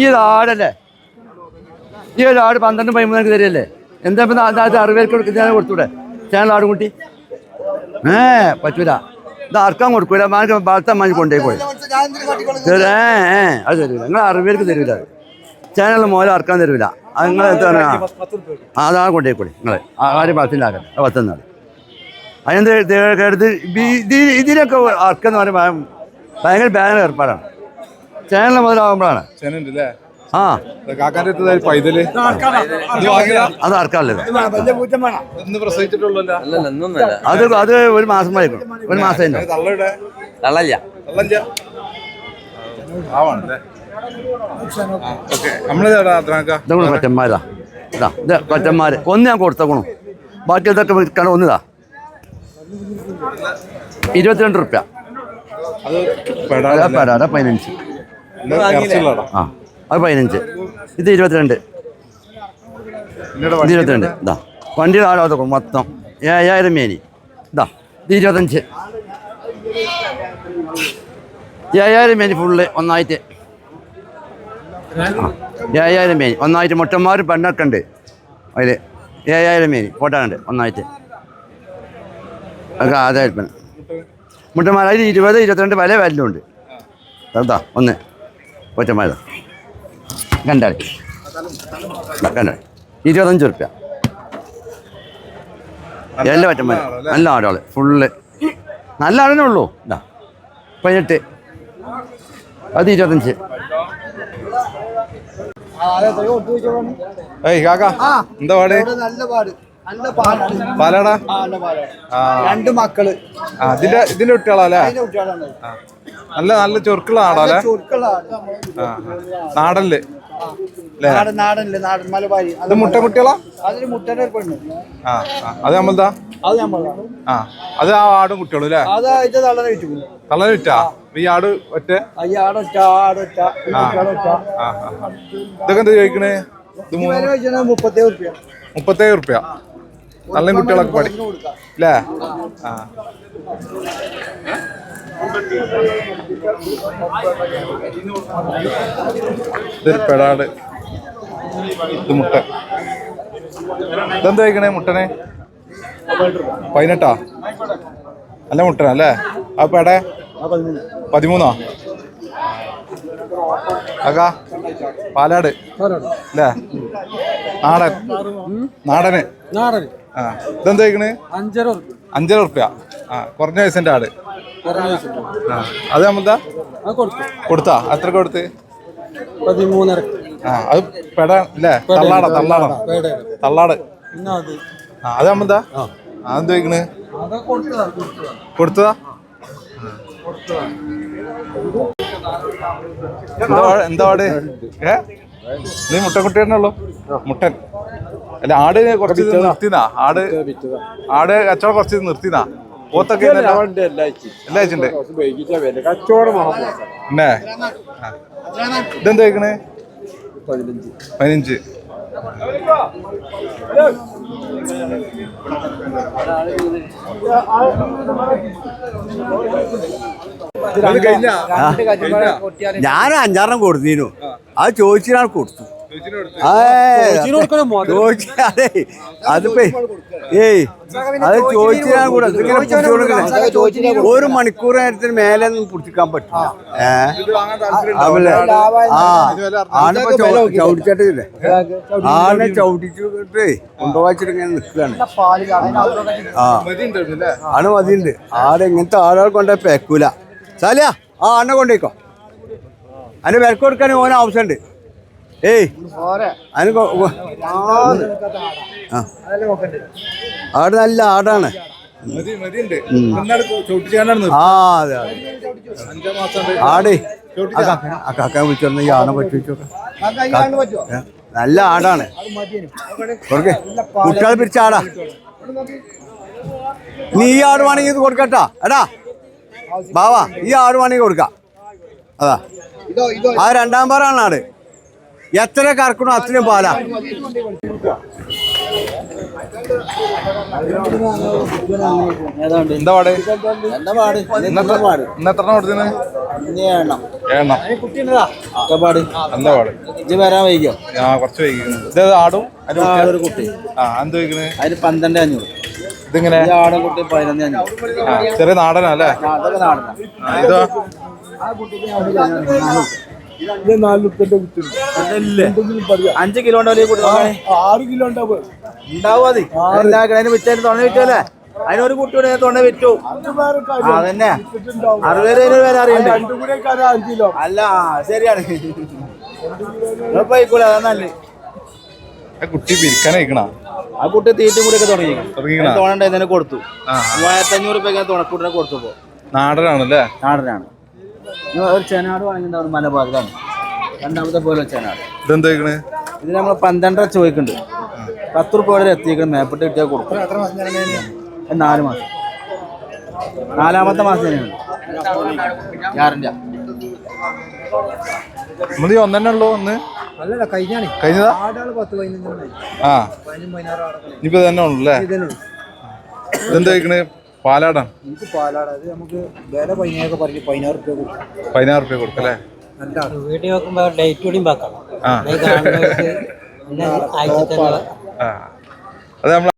ഈ ആടല്ലേ? ഈ ഒരു ആട് പന്ത്രണ്ട് പതിമൂന്നൊക്കെ തരികയല്ലേ? എന്താ ഇപ്പം അതായത് അറുപേർക്ക് ഞാൻ കൊടുത്തൂടെ. ചാനൽ ആട് കുട്ടി. ഏ പറ്റൂല. ഇത് ആർക്കാൻ കൊടുക്കൂല? മാനക്ക് വളർത്താൻ മാഞ്ഞ് കൊണ്ടേ പോയി. ഏ അത് തരൂല. നിങ്ങൾ അറുപേർക്ക് തരൂല ചാനൽ മോലെ അറക്കാൻ തരൂല. അത് നിങ്ങൾ എന്താണ്? ആ അതാണ് കൊണ്ടേ കൂടി നിങ്ങൾ ആരും പത്തിലാക്കട്ടെ ആ പത്തൊന്നാൾ അതിനെന്ത് കേട്ടത് ഇതിലൊക്കെ അറക്കെന്ന് പറയുമ്പോൾ ഭയങ്കര ഭയങ്കര ഏർപ്പാടാണ്. ചാനൽ മുതലാകുമ്പോഴാണ് ആ. കാക്കാന്റെ അടുത്ത് പൈതൽ. അത് ഇന്ന് പ്രസവിച്ചിട്ടുള്ളല്ലോ അത് അത് ഒരു മാസം വരെക്കും ഒരു മാസം തള്ളല്ല ഇതൊക്കെ കൊറ്റന്മാരാ ഇതാ ഒന്ന് ഞാൻ കൊടുത്തേക്കണു. ബാക്കി ഇതൊക്കെ കണ്ട ഒന്നിതാ ഇരുപത്തിരണ്ട് റുപ്യ. അത് പെടാ പെടാതെ പതിനഞ്ച്. ആ അത് പതിനഞ്ച്. ഇത് ഇരുപത്തിരണ്ട്. ഇത് ഇരുപത്തിരണ്ട്. ഇതാ വണ്ടി ആളാതെ മൊത്തം. ഏഴായിരം മേനി. ഇതാ ഇത് ഇരുപത്തഞ്ച് ഏഴായിരം മേനി ഫുള്ള് ഒന്നായിട്ട്. ആ ഏഴായിരം മേനി. ഒന്നായിട്ട് മുട്ടന്മാരും പെണ്ണൊക്കെ ഉണ്ട്. അതിൽ ഏഴായിരം മേനി. ഫോട്ടാനുണ്ട് ഒന്നായിട്ട്. ഒക്കെ ആദായ മുട്ടന്മാർ അതിൽ ഇരുപത് ഇരുപത്തിരണ്ട് പല വല്ലുണ്ട് അതാ ഒന്ന്. ഒറ്റമാര കണ്ടാളി കണ്ടാളി ഇരുപത്തഞ്ച് റുപ്യ എല്ലാ പറ്റന്മാർ നല്ല ആടുകൾ ഫുള്ള്. നല്ല ആടനെ ഉള്ളൂ. ഇതാ പതിനെട്ട്. അത് ഇരുപത്തഞ്ച്. ഏയ് കാക്ക. എന്താ പാട്? നല്ല പാലാടാ? രണ്ട് മക്കൾ. ഇതിന്റെ ഇതിന്റെ കുട്ടികളാ അല്ലേ. നല്ല നല്ല ചൊറുക്കുള്ള ആടാ നാടൽ നാടല്ലേ നാടൻ മലബാരി. അത് മുട്ട കുട്ടികളാ അതിന് മുട്ടന്റെ ഒരു പെണ്ണ്. ആ ആ. അത് നമ്മളതാ അത് നമ്മളാണ് ആ. അത് ആ ആടും കുട്ടികളും അല്ലേ? അത് അതിന്റെ തള്ളനെ വിറ്റു. കള്ളന് വിറ്റാ? ഈ ആട് ഒറ്റ? ഈ ആടൊറ്റ ആടൊറ്റ ഈ കുട്ടികളൊറ്റ ആ ആ ആ. ഇതൊക്കെ എന്താ ചോദിക്കണേ? ഇത് വില വെച്ചാൽ മുപ്പത്തേഴ് റുപ്യ. മുപ്പത്തേഴ് കുട്ടികളൊക്കെ പാടി കൊടുക്കാം. അല്ലേ ആ. ഇതൊരു പെടാട്. ഇത് മുട്ട. ഇതെന്താ കഴിക്കണേ മുട്ടനെ? പതിനെട്ടാ? നല്ല മുട്ടന അല്ലേ? ആ പെട? പതിമൂന്നാ? അക്കാ പാലാട്. അല്ലേ? നാടൻ. നാടന്. നാടൻ ആ. ഇതെന്താ കഴിക്കണേ? അഞ്ചര അഞ്ചര ഉറുപ്യ ആ കുറഞ്ഞ വയസ്സിന്റെ ആട് ആ അത് നമ്മന്താ കൊടുത്തു. അത്ര കൊടുത്ത്? പതിമൂന്നര. ആ അത് പെട അല്ലേ തള്ളാട തള്ളാട. തള്ളാട്. ആ അത് നമ്മളെന്താ? ആ. എന്ത് ചോദിക്കണ്? അത് കൊടുത്തതാ എന്താ പാട് ഏ? നീ മുട്ടക്കുട്ടിയാണല്ലോ മുട്ടൻ. അല്ല ആട് കുറച്ച് നിർത്തിനാ ആട് ആട് കച്ചവടം കുറച്ച് നിർത്തിനാ പോത്തൊക്കെ. ഇതെന്താ കഴിക്കണേ പതിനഞ്ച്? ഞാൻ അഞ്ചാറെണ്ണം കൊടുത്തിരുന്നു. അത് ചോദിച്ചാൽ കൊടുത്തു. ചേച്ചിനെ കൊടുത്ത്. ചോദിച്ചാലേ അതിപ്പോ ഏയ് അത് ചോദിച്ചാൽ കൂടെ ഇതിങ്ങനെ പിടിച്ച് കൊടുക്കണേ. ഒരു മണിക്കൂർ നേരത്തിന് മേലെ ഒന്നും പിടിച്ചിക്കാൻ പറ്റില്ല ആ. ആണിപ്പോ ചവിട്ടിച്ചിട്ടില്ലേ ആനെ ചവിട്ടിച്ചിട്ട് കൊണ്ടുപോയിച്ചിട്ട് ഇങ്ങനെ നിൽക്കുകയാണ്. ആ? ആണ് മതിയുണ്ട്. ആടെ ഇങ്ങനത്തെ ആളുകൾ കൊണ്ടുപോയി പേക്കൂല. സാലിയ ആ ആണെ കൊണ്ടേക്കോ അതിന് വിലക്ക് കൊടുക്കാൻ ഓന ആവശ്യമുണ്ട്. ഏയ്. അതിന് ആട് നല്ല ആടാണ്. ആ അതെ. ആടേ. ആ കാക്ക വിളിച്ചോന്ന് ഈ ആണെ നല്ല ആടാണ്. കുട്ടികൾ പിരിച്ച ആടാ. നീ ഈ ആട് വേണമെങ്കിൽ ഇത് കൊടുക്കട്ടാ. എടാ. ബാവാ ഈ ആട് വേണമെങ്കിൽ കൊടുക്കാം. അതാ. ഇതോ ഇതോ. ആ രണ്ടാം പാറാണ് ആട്. എത്ര കറക്കണോ അത്രയും പാലാ. എന്താ പാട്? എന്താ പാട്? ഇന്നത്തെ ഇന്ന് എത്ര കൊടുത്തിന് എണ്ണം എണ്ണം പാട്? എന്താ പാട്? ഇത് വരാൻ വൈകിയോ? ആ കുറച്ച് വൈകിക്കുന്നു ഇത് ആടും? അതിന്റെ ആ, കുട്ടിയാ? ഒരു കുട്ടി. ആ എന്ത് വൈകിണ് അതിന് പന്ത്രണ്ട് അഞ്ഞൂറ്. ഇതിങ്ങനെ? ഈ ആടും കുട്ടി പതിനൊന്ന് അഞ്ഞൂറ്. ആ ചെറിയ നാടനാ അല്ലേ? ആ, അതൊക്കെ നാല് റുപ്യന്റെ ഇതോ അഞ്ച് കിലോ. ആറ് കിലോ ഉണ്ടാവും ഉണ്ടാവും അത്. അതിന് വിറ്റല്ലേ അതിനൊരു കുട്ടിയുടെ തൊണ്ണ വിറ്റു. അതന്നെ. അറുപത് രൂപ വരെ അറിയണ്ട്? അഞ്ച് കിലോ. അല്ല ശരിയാണ്. അതാ ആ കുട്ടി പിരിക്കാനയക്കണ ആ കുട്ടി തീറ്റും കൂടി ഒക്കെ തുടങ്ങി. തുടങ്ങിക്കണോ? തോണണ്ട ഇതിനെ കൊടുത്തു. മൂവായിരത്തി അഞ്ഞൂറ് രൂപ തുണക്കൂട്ടിനെ കൊടുത്തു നാടനാണല്ലേ? നാടനാണ്. ഒരു ചേനാട് വാങ്ങിണ്ടാവും മലബാറിലാണ് രണ്ടാമത്തെ പോലെ ചേനാട്. ഇതെന്താ ഇത്? നമ്മൾ പന്ത്രണ്ടര ചോദിക്കുന്നുണ്ട് പത്ത് റുപ്യ വരെ എത്തിക്കണം മേപ്പിട്ട് കിട്ടിയാൽ കൊടുക്കും. നാല് മാസം. നാലാമത്തെ മാസം തന്നെയാണ്. ഒന്നെണ്ണേ ഉള്ളൂ ഒന്ന്. അല്ലല്ല കഴിഞ്ഞാണ്. കഴിഞ്ഞതാ? ആ. ആടൊക്കെ ഇനിയിപ്പോ തന്നെ ഉള്ളു അല്ലേ? ഇതെന്ത് പാലാടാണ്? എനിക്ക് പാലാട്. അത് നമുക്ക് വില പതിനേഴൊക്കെ പറഞ്ഞു പതിനാറ് റുപ്യ കൊടുക്കും. പതിനാറ് റുപ്യ വീട്ടിൽ ഡേറ്റ് വെക്കണം. അത് നമ്മൾ